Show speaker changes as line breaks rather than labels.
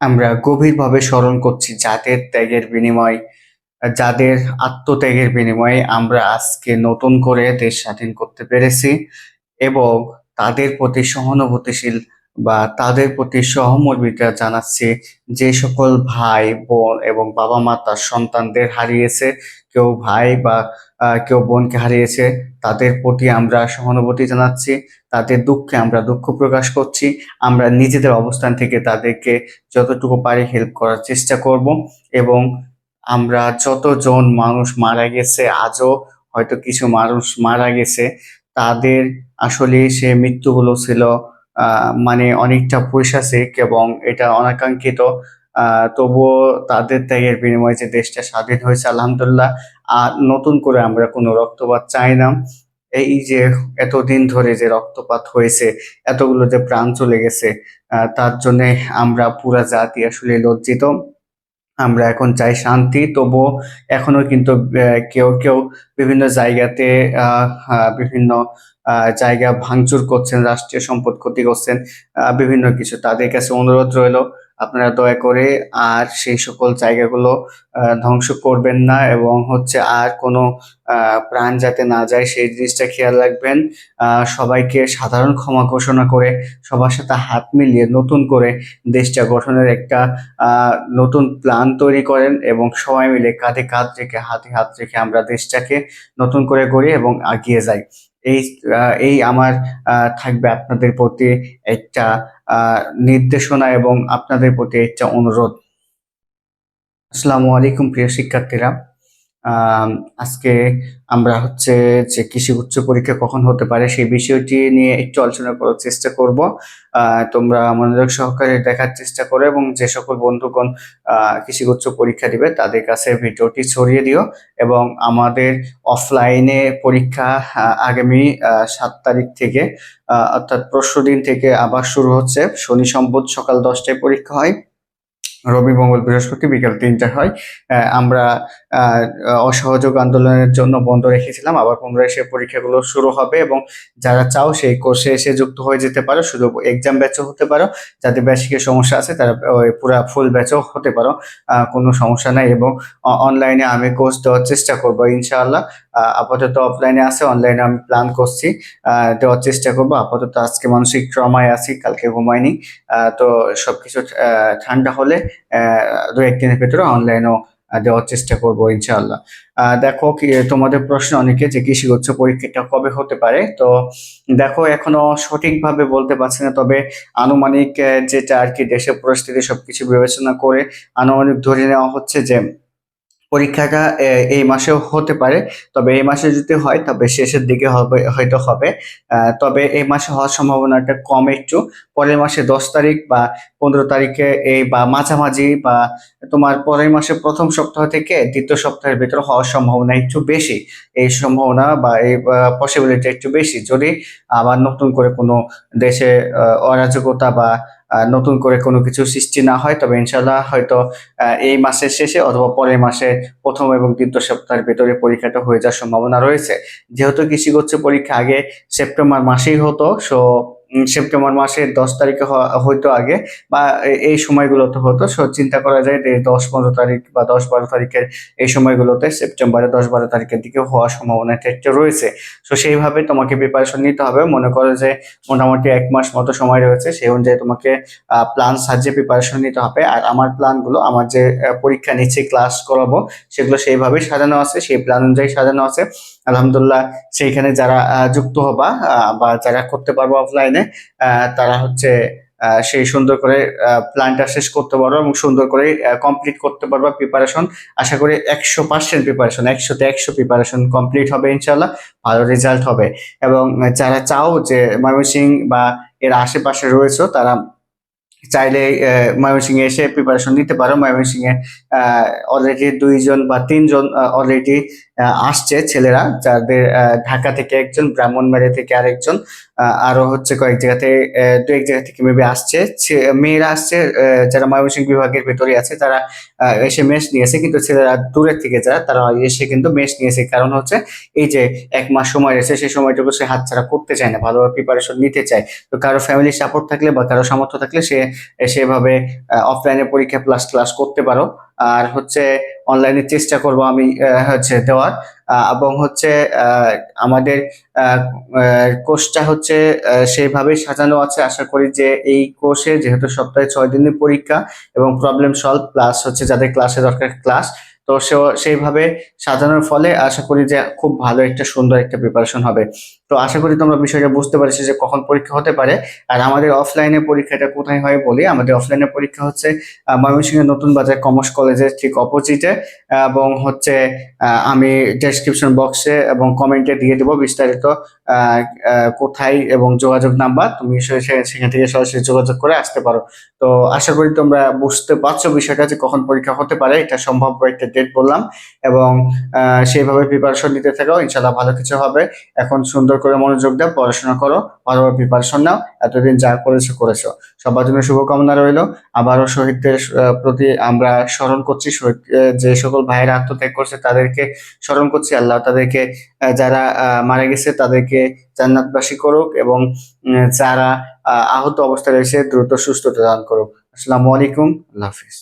আমরা গভীরভাবে স্মরণ করছি যাদের ত্যাগের বিনিময়, যাদের আত্মত্যাগের বিনিময়ে আমরা আজকে নতুন করে দেশ স্বাধীন করতে পেরেছি এবং তাদের প্রতি সহানুভূতিশীল বা তাদের প্রতি সহমর্মিতা জানাচ্ছি যে সকল ভাই, বোন এবং বাবা মা তার সন্তানদের হারিয়েছে। কেউ ভাই বা কেউ বোনকে হারিয়েছে। তাদের প্রতি আমরা সহানুভূতি জানাচ্ছি। তাদের দুঃখে আমরা দুঃখ প্রকাশ করছি। আমরা নিজেদের অবস্থান থেকে তাদেরকে যতটুকু পারি হেল্প করার চেষ্টা করব এবং আমরা যতজন মানুষ মারা গেছে, আজও হয়তো কিছু মানুষ মারা গেছে, তাদের আসলে সে মৃত্যুগুলো ছিল মানে অনেকটা পৈশাচিক এবং এটা অনাকাঙ্ক্ষিত। তবুও তাদের ত্যাগের বিনিময়ে যে দেশটা স্বাধীন হয়েছে, আলহামদুলিল্লাহ, আর নতুন করে আমরা কোনো রক্তপাত চাই না। এই যে এতদিন ধরে যে রক্তপাত হয়েছে, এতগুলো যে প্রাণ চলে গেছে তার জন্য আমরা পুরা জাতি আসলে লজ্জিত। আমরা এখন চাই শান্তি তবু এখনও কিন্তু কেউ কেউ বিভিন্ন জায়গাতে বিভিন্ন জায়গা ভাঙচুর করছেন, রাষ্ট্রীয় সম্পদ ক্ষতি করছেন বিভিন্ন কিছু। তাদের কাছে অনুরোধ রইল আপনারা দয়া করে আর সেই সকল জায়গাগুলো ধ্বংস করবেন না এবং হচ্ছে আর কোনো প্রাণ যাতে না যায় সেই জিনিসটা খেয়াল রাখবেন। সবাইকে সাধারণ ক্ষমা ঘোষণা করে সবার সাথে হাত মিলিয়ে নতুন করে দেশটা গঠনের একটা নতুন প্ল্যান তৈরি করেন এবং সবাই মিলে কাঁধে কাঁধ রেখে, হাতে হাত রেখে আমরা দেশটাকে নতুন করে করি এবং এগিয়ে যাই। এই এই আমার থাকবে আপনাদের প্রতি একটা নির্দেশনা এবং আপনাদের প্রতি একটা অনুরোধ। আসসালামু আলাইকুম প্রিয় শিক্ষার্থীরা। আজকে আমরা হচ্ছে যে কৃষি উচ্চ পরীক্ষা কখন হতে পারে সেই বিষয়টি নিয়ে একটু আলোচনা করার চেষ্টা করব। তোমরা মনোযোগ সহকারে দেখার চেষ্টা করো এবং যে সকল বন্ধুগণ কৃষি উচ্চ পরীক্ষা দিবে তাদের কাছে ভিডিওটি ছড়িয়ে দিও এবং আমাদের অফলাইনে পরীক্ষা আগামী সাত তারিখ থেকে অর্থাৎ পরশু দিন থেকে আবার শুরু হচ্ছে। শনি সম্পদ সকাল দশটায় পরীক্ষা হয়। রবি মঙ্গল বৃহস্পতি বিকেল তিনটা হয়। আমরা অসহযোগ আন্দোলনের জন্য বন্ধ রেখেছিলাম, আবার পুনরায় সে পরীক্ষাগুলো শুরু হবে এবং যারা চাও সেই কোর্সে এসে যুক্ত হয়ে যেতে পারো। শুধু এক্সাম ব্যাচও হতে পারো। যাদের বেসিকের সমস্যা আছে তারা পুরা ফুল ব্যাচও হতে পারো। কোনো সমস্যা নাই এবং অনলাইনে আমি কোর্স দেওয়ার চেষ্টা করব ইনশাআল্লাহ। আপাতত অফলাইনে আছে অনলাইনে আমি প্ল্যান করছি। দেওয়ার চেষ্টা করব। আপাতত আজকে মানসিক ট্রমায় আছি কালকে ঘুমাইনি। তো সবকিছু ঠান্ডা হলে দু একদিনের ভেতরে অনলাইনেও দেওয়ার চেষ্টা করব ইনশাআল্লাহ। আহ, দেখো কি তোমাদের প্রশ্ন অনেকে যে কৃষি উচ্চ পরীক্ষাটা কবে হতে পারে? তো দেখো এখনও সঠিকভাবে বলতে পারছি না তবে আনুমানিক যেটা আর কি দেশের পরিস্থিতি সবকিছু বিবেচনা করে আনুমানিক ধরে নেওয়া হচ্ছে যে পরীক্ষাটা এই মাসেও হতে পারে। তবে এই মাসে যদি হয়, তবে শেষের দিকে হবে, হয়তো হবে। তবে এই মাসে হওয়ার সম্ভাবনাটা কম একটু। পরের মাসে দশ তারিখ বা পনেরো তারিখে এই বা মাঝামাঝি বা তোমার পরের মাসে প্রথম সপ্তাহ থেকে দ্বিতীয় সপ্তাহের ভিতরে হওয়ার সম্ভাবনা একটু বেশি। এই সম্ভাবনা বা এই পসিবিলিটি একটু বেশি। যদি আবার নতুন করে কোনো দেশে অরাজকতা বা নতুন করে কোনো কিছু সৃষ্টি না হয়, তবে ইনশাল্লাহ হয়তো এই মাসের শেষে অথবা পরের মাসে প্রথম এবং দ্বিতীয় সপ্তাহের ভেতরে পরীক্ষাটা হয়ে যাওয়ার সম্ভাবনা রয়েছে। যেহেতু কৃষিগোচ্ছ পরীক্ষা আগে সেপ্টেম্বর মাসেই হতো সো সেপ্টেম্বর মাসের দশ তারিখে হয়তো আগে, বা এই সময়গুলোতে হতো। সো, চিন্তা করা যায় যে দশ, পনেরো তারিখ বা দশ, বারো তারিখের এই সময়গুলোতে সেপ্টেম্বরে দশ, বারো তারিখের দিকে হওয়ার সম্ভাবনা একটা রয়েছে। সো, সেইভাবে তোমাকে প্রিপারেশন নিতে হবে। মনে করো যে মোটামুটি এক মাস মতো সময় রয়েছে। সেই অনুযায়ী তোমাকে প্ল্যান সাজিয়ে প্রিপারেশন নিতে হবে। আর আমার প্ল্যানগুলো আমার যে পরীক্ষা নিচ্ছে ক্লাস করাবো, সেগুলো সেইভাবেই সাজানো আছে। সেই প্ল্যান অনুযায়ী সাজানো আছে। আলহামদুলিল্লাহ, সেইখানে যারা যুক্ত হবা বা যারা করতে পারব অফলাইনে তারা হচ্ছে সেই সুন্দর করে প্ল্যানটা শেষ করতে পারব এবং সুন্দর করে কমপ্লিট করতে পারবা প্রিপারেশন আশা করি একশো পার্সেন্ট প্রিপারেশন একশোতে একশো প্রিপারেশন কমপ্লিট হবে ইনশাল্লাহ ভালো রেজাল্ট হবে। এবং যারা চাও যে ময়মনসিং বা এর আশেপাশে রয়েছে, তারা চাইলে ময়মনসিংহে এসে প্রিপারেশন নিতে পারো। ময়মনসিংহে অলরেডি দুইজন বা তিনজন অলরেডি আসছে ছেলেরা, যাদের ঢাকা থেকে একজন, ব্রাহ্মণবাড়িয়া থেকে আরেকজন আরও হচ্ছে কয়েক জায়গাতে দু এক জায়গা থেকে মেবি আসছে। মেয়েরা আসছে যারা ময়মনসিংহ বিভাগের ভেতরে আছে, তারা এসে মেস নিয়েছে, কিন্তু ছেলেরা দূরের থেকে যারা, তারা এসে কিন্তু মেস নিয়েছে। কারণ হচ্ছে, এই যে এক মাস সময় রয়েছে সেই সময়টুকু সে হাতছাড়া করতে চায় না, ভালোভাবে প্রিপারেশন নিতে চায়। তো কারও ফ্যামিলি সাপোর্ট থাকলে বা কারও সামর্থ্য থাকলে সে সেভাবে অফলাইনে পরীক্ষা প্লাস ক্লাস করতে পারো। আর হচ্ছে অনলাইনে চেষ্টা করব আমি হচ্ছে দেওয়ার। এবং হচ্ছে আমাদের কোর্সটা হচ্ছে সেইভাবে সাজানো আছে। আশা করি যে এই কোর্সে যেহেতু সপ্তাহে ছয় দিনের পরীক্ষা এবং প্রবলেম সলভ প্লাস হচ্ছে যাদের ক্লাসে দরকার ক্লাস তো সেইভাবে সাজানোর ফলে আশা করি যে খুব ভালো একটা সুন্দর একটা প্রিপারেশন হবে। তো আশা করি তোমরা বিষয়টা বুঝতে পারছ যে কখন পরীক্ষা হতে পারে। আর আমাদের অফলাইনে পরীক্ষাটা কোথায় হয় বলি? আমাদের অফলাইনে পরীক্ষা হচ্ছে ময়মনসিংহের নতুন বাজার কমার্স কলেজের ঠিক অপোজিটে এবং হচ্ছে আমি ডেসক্রিপশন বক্সে এবং কমেন্টে দিয়ে দেবো বিস্তারিত কোথায় এবং যোগাযোগ নাম্বার। তুমি সেখান থেকে সরাসরি যোগাযোগ করে আসতে পারো। তো আশা করি তোমরা বুঝতে পারছ বিষয়টা যে কখন পরীক্ষা হতে পারে, এটা সম্ভাব্য একটা ডেট বললাম। এবং সেইভাবে প্রিপারেশন নিতে থাকো ইনশাল্লাহ ভালো কিছু হবে। এখন সুন্দর করে মনোযোগ দাও পড়াশোনা করো ভালোভাবে প্রিপারেশন নাও এতদিন যা করেছ করেছ। সবার জন্য শুভকামনা রইল। আবারও শহীদদের প্রতি আমরা স্মরণ করছি শহীদ যে সকল ভাইয়েরা আত্মত্যাগ করছে তাদেরকে স্মরণ করছি। আল্লাহ তাদেরকে যারা মারা গেছে তাদেরকে জান্নাতবাসী করুক এবং যারা আহ, আহত অবস্থায় রয়েছে দ্রুত সুস্থতা দান করুক। আসসালামু আলাইকুম। আল্লাহ হাফিজ।